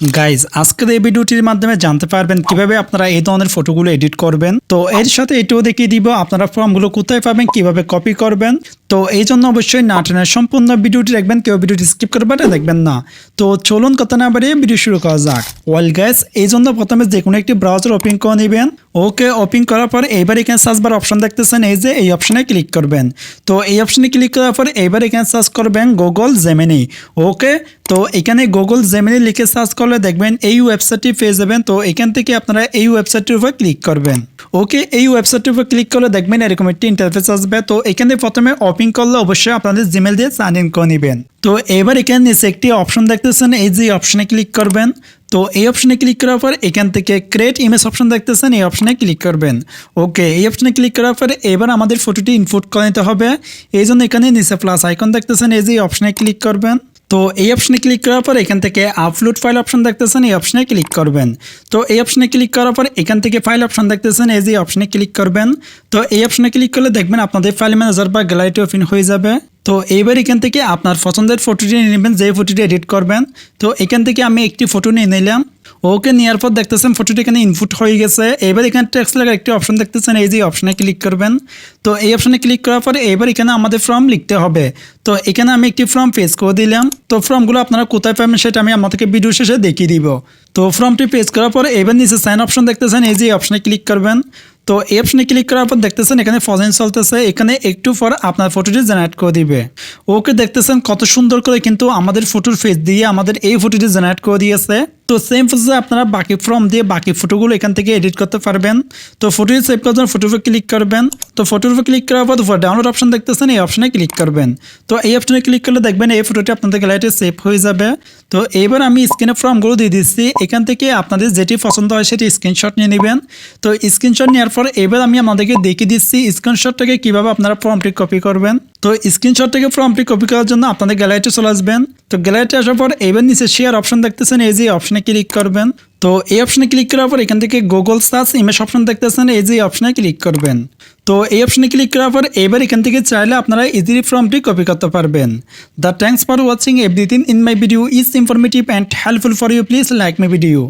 Guys আজকের এই ভিডিওটির মাধ্যমে জানতে পারবেন কীভাবে আপনারা এই ধরনের ফটোগুলো এডিট করবেন। তো এর সাথে এটাও দেখিয়ে দিব আপনারা ফর্মগুলো কোথায় পাবেন, কীভাবে কপি করবেন। তো এই জন্য অবশ্যই না টেনে সম্পূর্ণ ভিডিওটি দেখবেন, কেউ ভিডিওটি স্কিপ করবেন দেখবেন না। তো চলুন কথা না বাড়িয়ে ভিডিও শুরু করা যাক। ওয়েল গাইজ এই জন্য প্রথমে যে কোনো একটি ব্রাউজার ওপেন করে নেবেন। ওকে ওপেন করার পর এইবার এখানে সার্চ বার অপশন দেখতেছেন, এই যে এই অপশনে ক্লিক করবেন। তো এই অপশনে ক্লিক করার পর এইবার এখানে সার্চ করবেন গুগল জেমিনি ওকে, তো এখানে গুগল জেমিনি লিখে সার্চ করলে দেখবেন এই ওয়েবসাইটটি পেয়ে যাবেন। তো এখান থেকে আপনারা এই ওয়েবসাইটটির উপর ক্লিক করবেন। ওকে এই ওয়েবসাইটটির উপর ক্লিক করলে দেখবেন এরকম একটি ইন্টারফেস আসবে। তো এখানে প্রথমে ওপেন করলে অবশ্যই আপনাদের জিমেল দিয়ে সাইন ইন করে নেবেন। তো এবার এখানে নিচে একটি অপশন দেখতেছেন, এই যে অপশনে ক্লিক করবেন। তো এই অপশনে ক্লিক করার পর এখান থেকে ক্রিয়েট ইমেজ অপশন দেখতেছেন, এই অপশনে ক্লিক করবেন। ওকে এই অপশনে ক্লিক করার পর এবার আমাদের ফটোটি ইনপুট করে নিতে হবে। এই জন্য এখানে নিচে প্লাস আইকন দেখতেছেন, এই যে অপশনে ক্লিক করবেন। তো এই অপশনে ক্লিক করার পর এখান থেকে আপলোড ফাইল অপশন দেখতেছেন, এই অপশনে ক্লিক করবেন। তো এই অপশনে ক্লিক করার পর এখান থেকে ফাইল অপশন দেখতেছেন, এই যে অপশনে ক্লিক করবেন। তো এই অপশনে ক্লিক করলে দেখবেন আপনাদের ফাইল ম্যানেজার বা গ্যালারিটি ওপেন হয়ে যাবে। তো এইবার এখান থেকে আপনার পছন্দের ফটোটি নিয়ে নেবেন যে ফটোটি এডিট করবেন। তো এখান থেকে আমি একটি ফটো নিয়ে নিলাম। ওকে নেওয়ার পর দেখতেছেন ফটোটি এখানে ইনপুট হয়ে গেছে। এবার এখানে টেক্সট লেখার একটি অপশন দেখতেছেন, এই যে অপশনে ক্লিক করবেন। তো এই অপশনে ক্লিক করার পরে এবার এখানে আমাদের ফর্ম লিখতে হবে। তো এখানে আমি একটি ফর্ম পেজ করে দিলাম। তো ফর্মগুলো আপনারা কোথায় পাবেন সেটা আমি আপনাদেরকে ভিডিও শেষে দেখিয়ে দিব। তো ফর্মটি পেজ করার পরে এবার নিচে সাইন অপশন দেখতেছেন, এই যে অপশনে ক্লিক করবেন। তো এই অপশনে ক্লিক করার পর দেখতেছেন এখানে ফজেন চলতেছে। এখানে একটু পর আপনার ফটোটি জেনারেট করে দিবে। ওকে দেখতেছেন কত সুন্দর করে কিন্তু আমাদের ফটোর ফেস দিয়ে আমাদের এই ফটোটি জেনারেট করে দিয়েছে। তো সেম প্রসেসে আপনারা বাকি ফর্ম দিয়ে বাকি ফটোগুলো এখান থেকে এডিট করতে পারবেন। তো ফটো সেভ করার জন্য ফটোর উপর ক্লিক করবেন। তো ফটোর উপর ক্লিক করার পর ডাউনলোড অপশন দেখতেছেন, এই অপশনে ক্লিক করবেন। তো এই অপশনে ক্লিক করলে দেখবেন এই ফটোটি আপনাদের গ্যালারিতে সেভ হয়ে যাবে। তো এবার আমি স্ক্রিনে ফর্মগুলো দিয়ে দিচ্ছি। এখান থেকে আপনাদের যেটি পছন্দ হয় সেটি স্ক্রিনশট নিয়ে নেবেন। তো স্ক্রিনশট নেওয়ার পর এবার আমি আমাদেরকে দেখিয়ে দিচ্ছি স্ক্রিনশটটাকে কীভাবে আপনারা ফর্মটি কপি করবেন। তো স্ক্রিনশট থেকে ফর্মটি কপি করার জন্য আপনাদের গ্যালারিতে চলে আসবেন। তো গ্যালারিতে আসার পর এবার নিচে শেয়ার অপশন দেখতেছেন, এই যে অপশনে ক্লিক করবেন। তো এই অপশনে ক্লিক করার পর এখান থেকে গুগল সার্চ ইমেজ অপশন দেখতেছেন, এই যে অপশনে ক্লিক করবেন। তো এই অপশনে ক্লিক করার পর এবার এখান থেকে চাইলে আপনারা ইজিলি ফর্মটি কপি করতে পারবেন। The thanks for watching everything in my video is informative and helpful for you please like my video